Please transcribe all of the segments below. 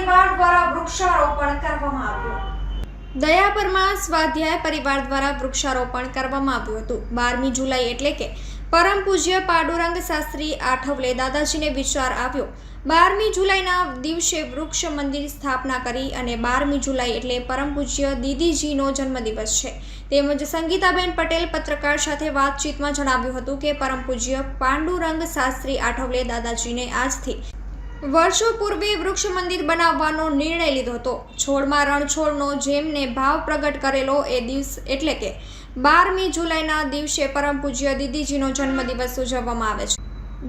પરિવાર દ્વારા વૃક્ષારોપણ કરવામાં આવ્યું. દયા સ્વાધ્યાય પરિવાર દ્વારા વૃક્ષારોપણ કરવામાં આવ્યું હતું. બારમી જુલાઈ એટલે કે પરમ પૂજ્ય પાડુરંગ શાસ્ત્રી આઠવલે દાદાજીને વિચાર આવ્યો. બારમી જુલાઈના દિવસે વૃક્ષ મંદિર સ્થાપના કરી અને બારમી જુલાઈ એટલે પરમ પૂજ્ય દીદીજીનો જન્મદિવસ છે. તેમજ સંગીતાબેન પટેલ પત્રકાર સાથે વાતચીતમાં જણાવ્યું હતું કે પરમ પૂજ્ય પાંડુરંગ શાસ્ત્રી આઠવલે દાદાજીને આજથી વર્ષો પૂર્વે વૃક્ષ મંદિર બનાવવાનો નિર્ણય લીધો હતો. છોડમાં રણછોડનો જેમને ભાવ પ્રગટ કરેલો એ દિવસ એટલે કે બારમી જુલાઈના દિવસે પરમ પૂજ્ય દીદીજીનો જન્મદિવસ ઉજવવામાં આવે છે.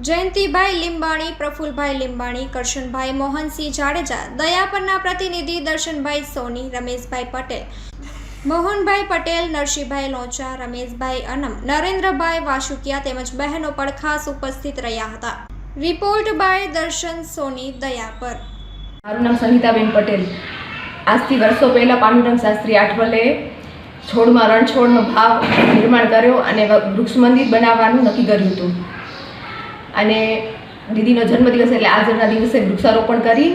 જયંતિભાઈ લીંબાણી, પ્રફુલભાઈ લીંબાણી, કરશનભાઈ મોહનસિંહ જાડેજા, દયાપરના પ્રતિનિધિ દર્શનભાઈ સોની, રમેશભાઈ પટેલ, મોહનભાઈ પટેલ, નરસિંહભાઈ લોચા, રમેશભાઈ અનમ, નરેન્દ્રભાઈ વાસુકિયા તેમજ બહેનો પણ ખાસ ઉપસ્થિત રહ્યા હતા. રિપોર્ટ બાય દર્શન સોની દયાપર મારું નામ સંગીતાબેન પટેલ. આજથી વર્ષો પહેલાં પાંડુરંગ શાસ્ત્રી આઠવલે છોડમાં રણછોડનો ભાવ નિર્માણ કર્યો અને વૃક્ષ મંદિર બનાવવાનું નક્કી કર્યું હતું. અને દીદીનો જન્મદિવસ એટલે આજના દિવસે વૃક્ષારોપણ કરી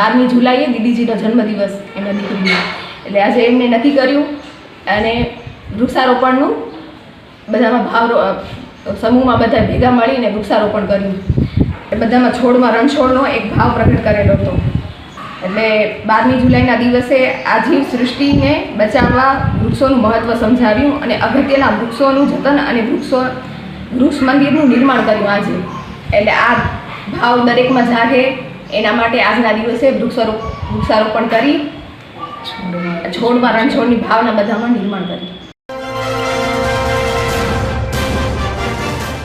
બારમી જુલાઈએ દીદીજીનો જન્મદિવસ એમના દીકરીનો. એટલે આજે એમને નક્કી કર્યું અને વૃક્ષારોપણનું બધામાં ભાવ સમૂહમાં બધા ભેગા મળીને વૃક્ષારોપણ કર્યું. એ બધામાં છોડમાં રણછોડનો એક ભાવ પ્રગટ કરેલો હતો. એટલે બારમી જુલાઈના દિવસે આજીવ સૃષ્ટિને બચાવવા વૃક્ષોનું મહત્ત્વ સમજાવ્યું અને અગત્યના વૃક્ષોનું જતન અને વૃક્ષો, વૃક્ષ મંદિરનું નિર્માણ કર્યું આજે. એટલે આ ભાવ દરેકમાં જાગે. એના માટે આજના દિવસે વૃક્ષારોપ, વૃક્ષારોપણ કરી, છોડમાં રણછોડની ભાવના બધામાં નિર્માણ કરી.